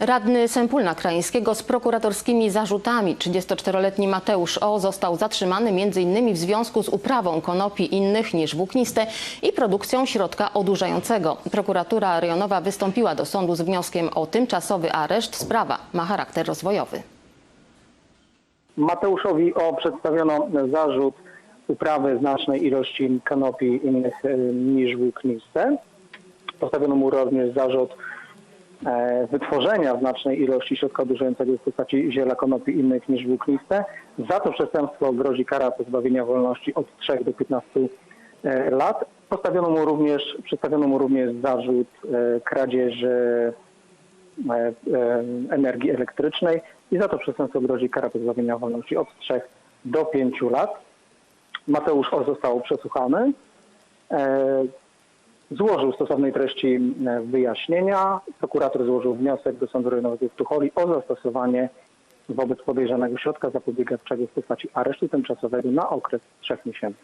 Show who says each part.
Speaker 1: Radny Sępólna Krajeńskiego z prokuratorskimi zarzutami 34-letni Mateusz O. został zatrzymany m.in. w związku z uprawą konopi innych niż włókniste i produkcją środka odurzającego. Prokuratura rejonowa wystąpiła do sądu z wnioskiem o tymczasowy areszt. Sprawa ma charakter rozwojowy.
Speaker 2: Mateuszowi O przedstawiono zarzut uprawy znacznej ilości konopi innych e, niż włókniste. Postawiono mu również zarzut wytworzenia znacznej ilości środka odurzającego w postaci ziela konopi innych niż włókniste. Za to przestępstwo grozi kara pozbawienia wolności od 3 do 15 e, lat. Postawiono mu również, przedstawiono mu również zarzut e, kradzieży e, e, energii elektrycznej i za to przestępstwo grozi kara pozbawienia wolności od 3 do 5 lat. Mateusz O. został przesłuchany. Złożył stosownej treści e, wyjaśnienia. Prokurator złożył wniosek do Sądu Rejonowego w Tucholi o zastosowanie wobec podejrzanego środka zapobiegawczego w postaci aresztu tymczasowego na okres 3 miesięcy.